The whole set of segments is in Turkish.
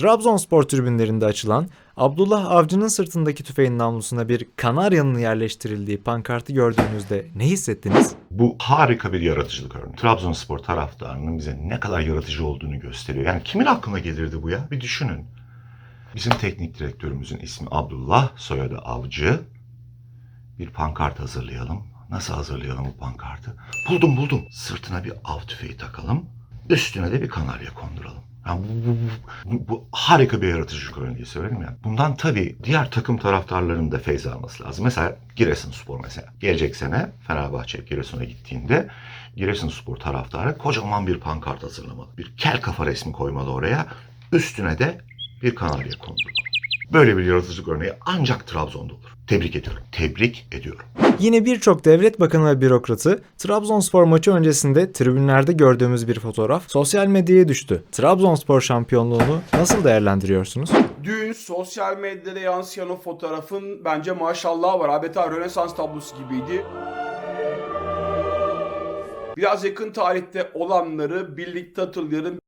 Trabzonspor tribünlerinde açılan Abdullah Avcı'nın sırtındaki tüfeğin namlusuna bir kanaryanın yerleştirildiği pankartı gördüğünüzde ne hissettiniz? Bu harika bir yaratıcılık örneği. Trabzonspor taraftarının bize ne kadar yaratıcı olduğunu gösteriyor. Yani kimin aklına gelirdi bu ya? Bir düşünün. Bizim teknik direktörümüzün ismi Abdullah, soyadı Avcı. Bir pankart hazırlayalım. Nasıl hazırlayalım bu pankartı? Buldum buldum. Sırtına bir av tüfeği takalım. Üstüne de bir kanarya konduralım. Yani bu, bu, bu, bu harika bir yaratıcılık örneği söyledim ya. Bundan tabii diğer takım taraftarlarının da feyz alması lazım. Mesela Giresunspor mesela. Gelecek sene Fenerbahçe Giresun'a gittiğinde Giresunspor taraftarı kocaman bir pankart hazırlamalı. Bir kel kafa resmi koymalı oraya. Üstüne de bir kanarya kondurmalı. Böyle bir yaratıcılık örneği ancak Trabzon'da olur. Tebrik ediyorum. Tebrik ediyorum. Yine birçok devlet bakanı ve bürokratı Trabzonspor maçı öncesinde tribünlerde gördüğümüz bir fotoğraf sosyal medyaya düştü. Trabzonspor şampiyonluğunu nasıl değerlendiriyorsunuz? Dün sosyal medyada yansıyan o fotoğrafın bence maşallah var. Adeta Rönesans tablosu gibiydi. Biraz yakın tarihte olanları birlikte hatırlayalım.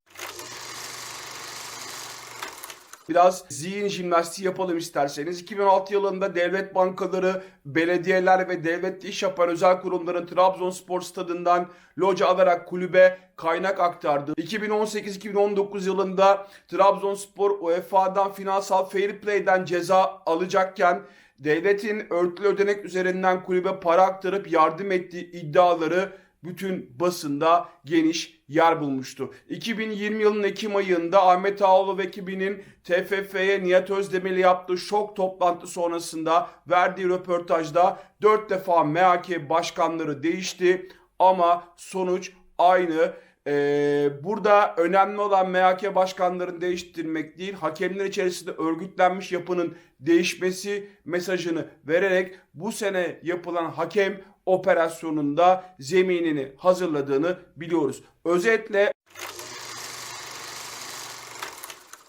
Biraz zihin jimnastiği yapalım isterseniz. 2006 yılında devlet bankaları, belediyeler ve devletle iş yapan özel kurumların Trabzonspor stadından loca alarak kulübe kaynak aktardı. 2018-2019 yılında Trabzonspor UEFA'dan finansal fair play'den ceza alacakken devletin örtülü ödenek üzerinden kulübe para aktarıp yardım ettiği iddiaları bütün basında geniş yer bulmuştu. 2020 yılının Ekim ayında Ahmet Ağaoğlu ve ekibinin TFF'ye Nihat Özdemir'le yaptığı şok toplantı sonrasında verdiği röportajda 4 defa MHK başkanları değişti ama sonuç aynı. Ee, burada önemli olan MHK başkanlarını değiştirmek değil, hakemler içerisinde örgütlenmiş yapının değişmesi mesajını vererek bu sene yapılan hakem operasyonunda zeminini hazırladığını biliyoruz. Özetle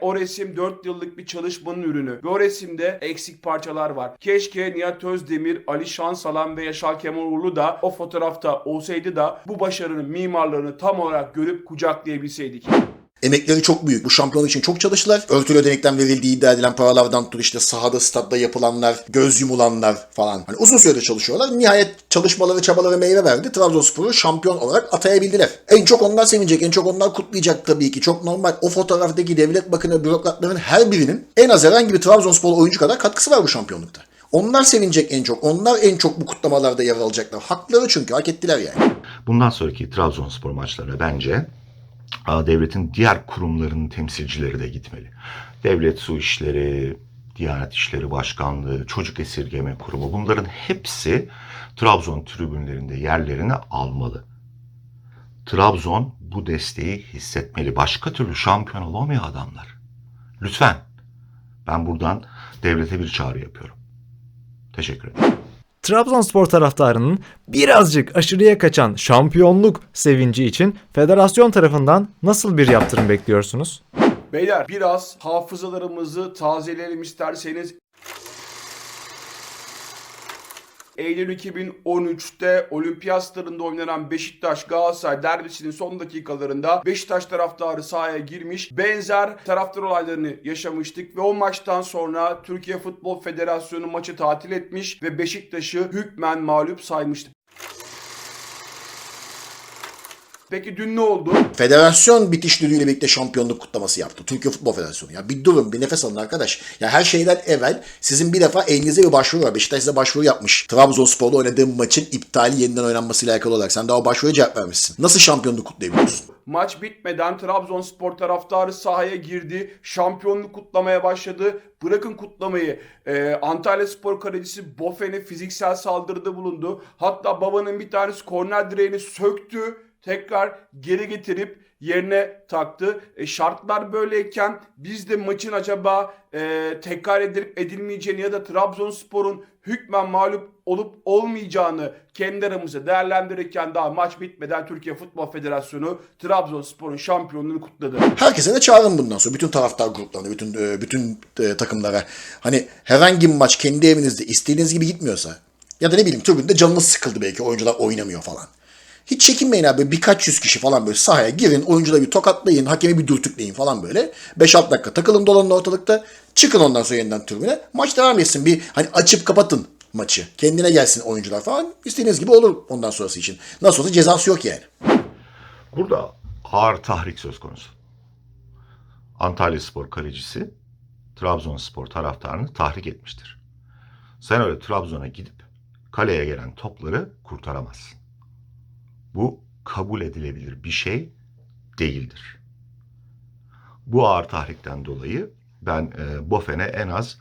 o resim 4 yıllık bir çalışmanın ürünü. Ve o resimde eksik parçalar var. Keşke Nihat Özdemir, Ali Şansalan ve Yaşar Kemal Uğurlu da o fotoğrafta olsaydı da bu başarının mimarlarını tam olarak görüp kucaklayabilseydik. Emekleri çok büyük. Bu şampiyonluk için çok çalıştılar. Örtülü ödenekten verildiği iddia edilen paralardan tut işte sahada, stadda yapılanlar, göz yumulanlar falan. Hani uzun süredir çalışıyorlar. Nihayet çalışmaları, çabaları meyve verdi. Trabzonspor'u şampiyon olarak atayabildiler. En çok onlar sevinecek, en çok onlar kutlayacak tabii ki. Çok normal. O fotoğraftaki devlet bakanı, bürokratların her birinin en az herhangi bir Trabzonspor oyuncu kadar katkısı var bu şampiyonlukta. Onlar sevinecek en çok. Onlar en çok bu kutlamalarda yer alacaklar. Hakları çünkü. Hak ettiler yani. Bundan sonraki Trabzonspor maçlarına bence devletin diğer kurumlarının temsilcileri de gitmeli. Devlet Su İşleri, Diyanet İşleri Başkanlığı, Çocuk Esirgeme Kurumu bunların hepsi Trabzon tribünlerinde yerlerini almalı. Trabzon bu desteği hissetmeli. Başka türlü şampiyon olamıyor adamlar. Lütfen. Ben buradan devlete bir çağrı yapıyorum. Teşekkür ederim. Trabzonspor taraftarının birazcık aşırıya kaçan şampiyonluk sevinci için federasyon tarafından nasıl bir yaptırım bekliyorsunuz? Beyler biraz hafızalarımızı tazeleyelim isterseniz. Eylül 2013'te Olimpiyat Stadında oynanan Beşiktaş Galatasaray derbisinin son dakikalarında Beşiktaş taraftarı sahaya girmiş. Benzer taraftar olaylarını yaşamıştık ve o maçtan sonra Türkiye Futbol Federasyonu maçı tatil etmiş ve Beşiktaş'ı hükmen mağlup saymıştı. Peki dün ne oldu? Federasyon bitiş düdüğüyle birlikte şampiyonluk kutlaması yaptı. Türkiye Futbol Federasyonu. Ya bir durun, bir nefes alın arkadaş. Ya her şeyden evvel sizin bir defa elinize bir başvuru var. Beşiktaş size başvuru yapmış. Trabzonspor'la oynadığın maçın iptali yeniden oynanmasıyla alakalı olarak. Sen daha o başvuruya cevap vermişsin. Nasıl şampiyonluk kutlayabiliyorsun? Maç bitmeden Trabzonspor taraftarı sahaya girdi. Şampiyonluk kutlamaya başladı. Bırakın kutlamayı. Ee, Antalya Spor kalecisi Bofen'e fiziksel saldırıda bulundu. Hatta babanın bir tanesi korner direğini söktü. Tekrar geri getirip yerine taktı. E, şartlar böyleyken biz de maçın acaba e, tekrar edilip edilmeyeceğini ya da Trabzonspor'un hükmen mağlup olup olmayacağını kendi aramızda değerlendirirken daha maç bitmeden Türkiye Futbol Federasyonu Trabzonspor'un şampiyonluğunu kutladı. Herkese de çağırın bundan sonra. Bütün taraftar gruplarına, bütün e, bütün e, takımlara. Hani herhangi bir maç kendi evinizde istediğiniz gibi gitmiyorsa ya da ne bileyim tribünde canınız sıkıldı belki oyuncular oynamıyor falan. Hiç çekinmeyin abi birkaç yüz kişi falan böyle sahaya girin oyuncuları bir tokatlayın hakemi bir dürtükleyin falan böyle. 5-6 dakika takılın dolanın ortalıkta çıkın ondan sonra yeniden tribüne maç devam etsin bir hani açıp kapatın maçı. Kendine gelsin oyuncular falan istediğiniz gibi olur ondan sonrası için. Nasıl olsa cezası yok yani. Burada ağır tahrik söz konusu. Antalya Spor kalecisi Trabzonspor taraftarını tahrik etmiştir. Sen öyle Trabzon'a gidip kaleye gelen topları kurtaramazsın. Bu kabul edilebilir bir şey değildir. Bu ağır tahrikten dolayı ben e, Bofen'e en az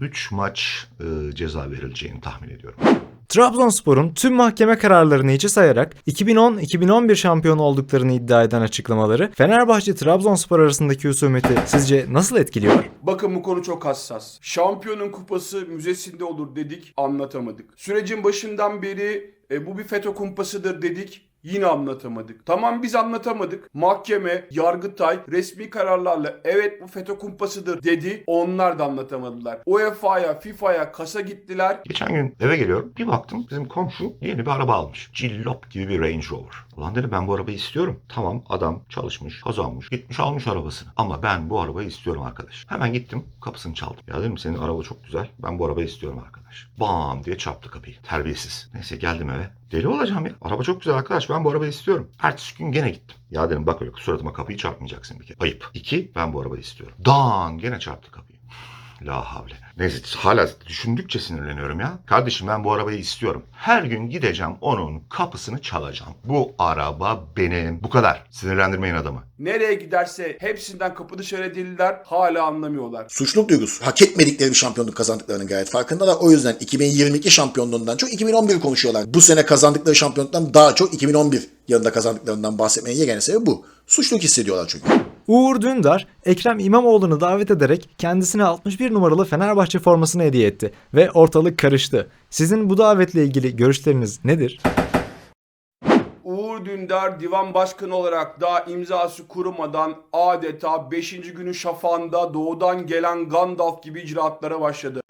3 maç e, ceza verileceğini tahmin ediyorum. Trabzonspor'un tüm mahkeme kararlarını hiçe sayarak 2010-2011 şampiyonu olduklarını iddia eden açıklamaları Fenerbahçe-Trabzonspor arasındaki husumeti sizce nasıl etkiliyor? Bakın bu konu çok hassas. Şampiyonun kupası müzesinde olur dedik, anlatamadık. Sürecin başından beri e, bu bir FETÖ kumpasıdır dedik. Yine anlatamadık. Tamam biz anlatamadık. Mahkeme, Yargıtay resmi kararlarla evet bu FETÖ kumpasıdır dedi. Onlar da anlatamadılar. UEFA'ya, FIFA'ya kasa gittiler. Geçen gün eve geliyorum. Bir baktım bizim komşu yeni bir araba almış. Cillop gibi bir Range Rover. Ulan dedim ben bu arabayı istiyorum. Tamam adam çalışmış, kazanmış, gitmiş almış arabasını. Ama ben bu arabayı istiyorum arkadaş. Hemen gittim kapısını çaldım. Ya dedim senin araba çok güzel. Ben bu arabayı istiyorum arkadaş. Bam diye çarptı kapıyı. Terbiyesiz. Neyse geldim eve. Deli olacağım ya. Araba çok güzel arkadaş. Ben bu arabayı istiyorum. Ertesi gün gene gittim. Ya dedim bak öyle suratıma kapıyı çarpmayacaksın bir kere. Ayıp. İki ben bu arabayı istiyorum. Dan gene çarptı kapıyı. La havle. Neyse hala düşündükçe sinirleniyorum ya. Kardeşim ben bu arabayı istiyorum. Her gün gideceğim onun kapısını çalacağım. Bu araba benim. Bu kadar. Sinirlendirmeyin adamı. Nereye giderse hepsinden kapı dışarı edildiler. Hala anlamıyorlar. Suçluluk duygusu. Hak etmedikleri bir şampiyonluk kazandıklarının gayet farkındalar. O yüzden 2022 şampiyonluğundan çok 2011 konuşuyorlar. Bu sene kazandıkları şampiyonluktan daha çok 2011 yılında kazandıklarından bahsetmenin yegane sebebi bu. Suçluluk hissediyorlar çünkü. Uğur Dündar, Ekrem İmamoğlu'nu davet ederek kendisine 61 numaralı Fenerbahçe formasını hediye etti ve ortalık karıştı. Sizin bu davetle ilgili görüşleriniz nedir? Uğur Dündar divan başkanı olarak daha imzası kurumadan adeta 5. günün şafağında doğudan gelen Gandalf gibi icraatlara başladı.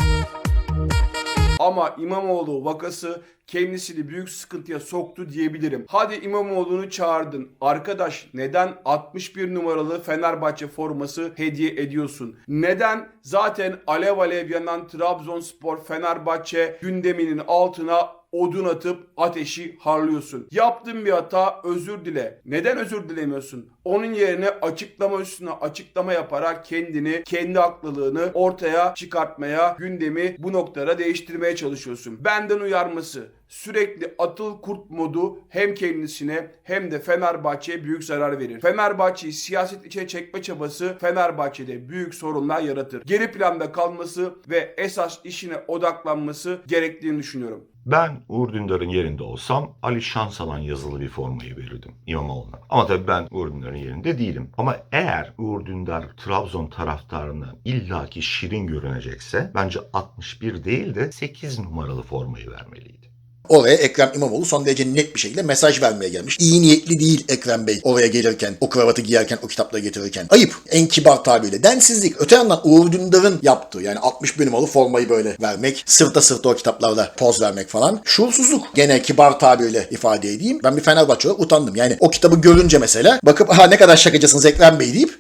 Ama İmamoğlu vakası kendisini büyük sıkıntıya soktu diyebilirim. Hadi İmamoğlu'nu çağırdın. Arkadaş neden 61 numaralı Fenerbahçe forması hediye ediyorsun? Neden zaten alev alev yanan Trabzonspor Fenerbahçe gündeminin altına odun atıp ateşi harlıyorsun. Yaptığın bir hata özür dile. Neden özür dilemiyorsun? Onun yerine açıklama üstüne açıklama yaparak kendini, kendi haklılığını ortaya çıkartmaya, gündemi bu noktada değiştirmeye çalışıyorsun. Benden uyarması sürekli atıl kurt modu hem kendisine hem de Fenerbahçe'ye büyük zarar verir. Fenerbahçe'yi siyaset içine çekme çabası Fenerbahçe'de büyük sorunlar yaratır. Geri planda kalması ve esas işine odaklanması gerektiğini düşünüyorum. Ben Uğur Dündar'ın yerinde olsam Ali Şansalan yazılı bir formayı verirdim İmamoğlu'na. Ama tabii ben Uğur Dündar'ın yerinde değilim. Ama eğer Uğur Dündar Trabzon taraftarına illaki şirin görünecekse bence 61 değil de 8 numaralı formayı vermeliydi. Oraya Ekrem İmamoğlu son derece net bir şekilde mesaj vermeye gelmiş. İyi niyetli değil Ekrem Bey oraya gelirken, o kravatı giyerken, o kitapları getirirken. Ayıp. En kibar tabiriyle. Densizlik. Öte yandan Uğur Dündar'ın yaptığı yani 61 numaralı formayı böyle vermek, sırta sırta o kitaplarda poz vermek falan. Şuursuzluk. Gene kibar tabiriyle ifade edeyim. Ben bir Fenerbahçe olarak utandım. Yani o kitabı görünce mesela bakıp ha ne kadar şakacısınız Ekrem Bey deyip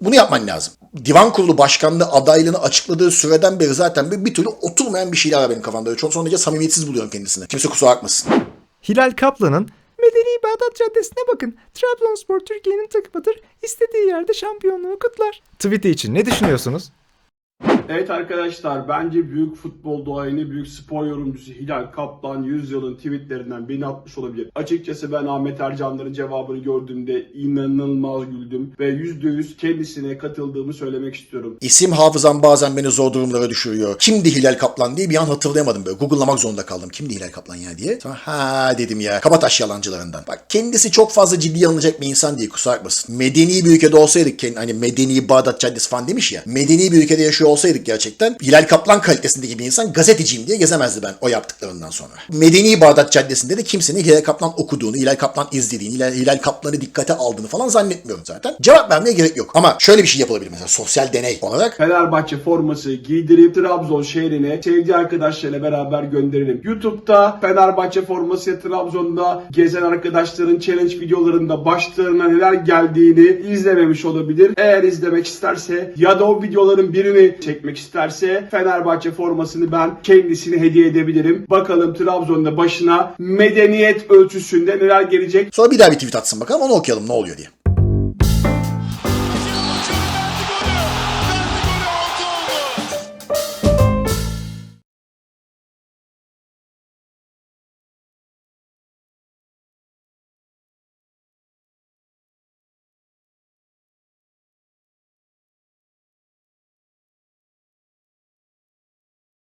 bunu yapman lazım. Divan kurulu başkanlığı adaylığını açıkladığı süreden beri zaten bir, bir türlü oturmayan bir şeyler var benim kafamda. Çok son derece samimiyetsiz buluyorum kendisini. Kimse kusura bakmasın. Hilal Kaplan'ın Medeni Bağdat Caddesi'ne bakın. Trabzonspor Türkiye'nin takımıdır. İstediği yerde şampiyonluğu kutlar. Tweet'i için ne düşünüyorsunuz? Evet arkadaşlar bence büyük futbol duayeni, büyük spor yorumcusu Hilal Kaplan 100 yılın tweetlerinden beni atmış olabilir. Açıkçası ben Ahmet Ercanların cevabını gördüğümde inanılmaz güldüm ve %100 kendisine katıldığımı söylemek istiyorum. İsim hafızam bazen beni zor durumlara düşürüyor. Kimdi Hilal Kaplan diye bir an hatırlayamadım böyle. Google'lamak zorunda kaldım. Kimdi Hilal Kaplan ya diye. Sonra ha dedim ya. Kabataş yalancılarından. Bak kendisi çok fazla ciddiye alınacak bir insan değil kusura bakmasın. Medeni bir ülkede olsaydık hani medeni Bağdat Caddesi falan demiş ya. Medeni bir ülkede yaşıyor olsaydık olsaydık gerçekten Hilal Kaplan kalitesindeki bir insan gazeteciyim diye gezemezdi ben o yaptıklarından sonra. Medeni Bağdat Caddesi'nde de kimsenin Hilal Kaplan okuduğunu, Hilal Kaplan izlediğini, Hilal, Kaplan'ı dikkate aldığını falan zannetmiyorum zaten. Cevap vermeye gerek yok. Ama şöyle bir şey yapılabilir mesela sosyal deney olarak. Fenerbahçe forması giydirip Trabzon şehrine sevdiği arkadaşlarıyla beraber gönderelim. YouTube'da Fenerbahçe formasıyla Trabzon'da gezen arkadaşların challenge videolarında başlarına neler geldiğini izlememiş olabilir. Eğer izlemek isterse ya da o videoların birini çekmek isterse Fenerbahçe formasını ben kendisine hediye edebilirim. Bakalım Trabzon'da başına medeniyet ölçüsünde neler gelecek. Sonra bir daha bir tweet atsın bakalım onu okuyalım ne oluyor diye.